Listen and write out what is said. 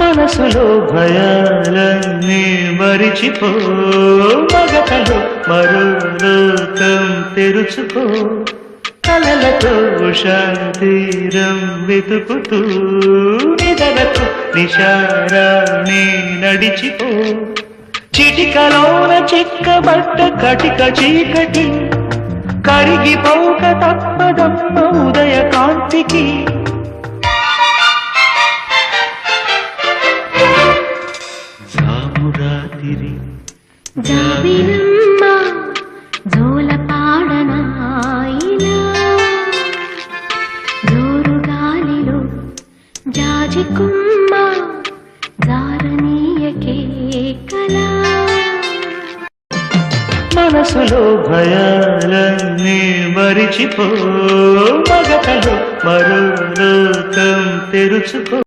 మనసులో భయాలన్నీ మరిచిపో మగతలో మరో లోకం తెరుచుకో. కలలతో శాంతిరం వెతుకుతూ నిదలకు నిశారాణి నడిచిపో. చిటికలోన చిక్కబట్ట కటిక చీకటి కరిగిపోక తప్పదమ్మ ఉదయ కాంతికి జోరు గాలిలో కలా మనసులో భయాలన్నీ మరిచిపో మగతలో మరో లోకం తెరుచుకో.